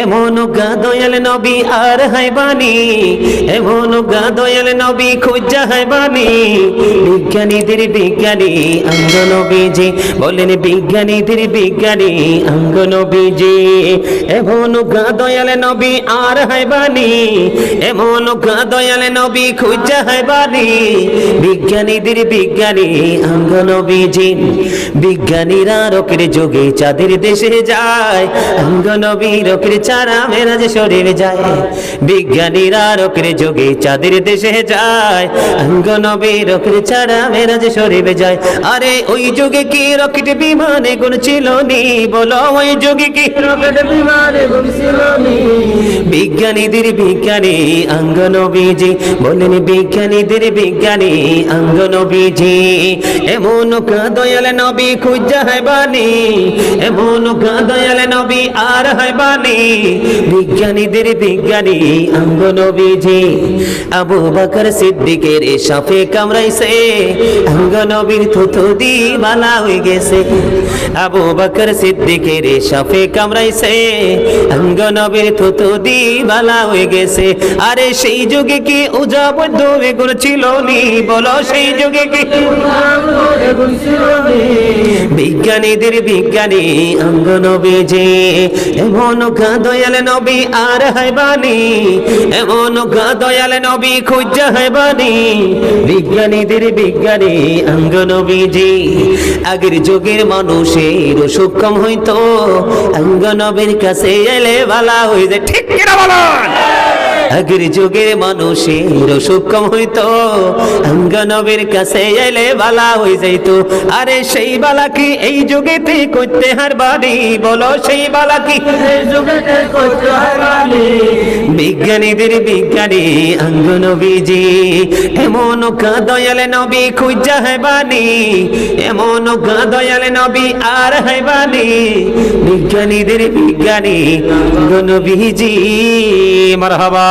এমন গা দয়াল নবী আর হাইবানি এমন গা দয়াল নবী খুঁজা হাইবানি বিজ্ঞানীদের বিজ্ঞানী, অঙ্গ নবীজি, বলেন বিজ্ঞানীদের বিজ্ঞানী, অঙ্গ নবীজি, এমন গা দয়াল নবী আর হাইবানি এমন গা দয়াল নবী খুঁজা হাইবানি বিজ্ঞানীদের বিজ্ঞানী, অঙ্গ নবীজি বিজ্ঞানীরা রকের যোগে চাঁদের দেশে যায় নবী রকের চারা মেরাজ শরীর যায়। বিজ্ঞানীরা রকের যোগে চাঁদের দেশে যায় নবী রকের চারা মেরাজ শরীর যায়। আরে ওই যুগে কি রকেট বিমানে গুণ ছিল নি? বলো ওই যুগে কি রকেট বিমানে গুণ ছিল নি? বিজ্ঞানীদের বিজ্ঞানী অঙ্গ নবীজি বলেন বিজ্ঞানীদের বিজ্ঞানী অঙ্গ নবীজি এমন দয়াল নবী খুঁজা হেবানি এমন দয়াল নবী আর হেবানি বিজ্ঞানীদের বিজ্ঞানী অঙ্গ নবীজি আবু বকর সিদ্দিকের সাফে কামড়াইছে। অঙ্গ নবীর থুথু দি বালা হয়ে গেছে। আবু বকর সিদ্দিকের সাফে কামড়াইছে। অঙ্গ নবীর থুথু দি বালা হয়ে গেছে। আরে সেই যুগে কি উজাবদ্ধ এগুলো ছিল নি? বলো সেই যুগে কি বিজ্ঞানীদের বিজ্ঞানী অঙ্গ নবীজি এমন দয়াল নবী আর হাইবানি এমন দয়াল নবী খুঁজা হাইবানি বিজ্ঞানীদের বিজ্ঞানী অঙ্গ নবীজি আগের যুগের মানুষের সক্ষম হইতো। অঙ্গ নবীর কাছে এলে ভালা হয়ে যায়। ঠিক কিনা? বলুন। আগের যুগে মানুষের কম হইতো। অঙ্গনবীর কাছে এলে বালা হয়ে যাইত। আরে সেই বালা কি এই যুগেতে করতে হার বাড়ি বলো সেই বালা কি? বিজ্ঞানীদের বিজ্ঞানী, অঙ্গনবীজি। এমন কা দয়াল নবী খুঁজা হেবানি এমন কা দয়াল নবী আর হেবানি বিজ্ঞানীদের বিজ্ঞানী, অঙ্গনবীজি। মারহাবা।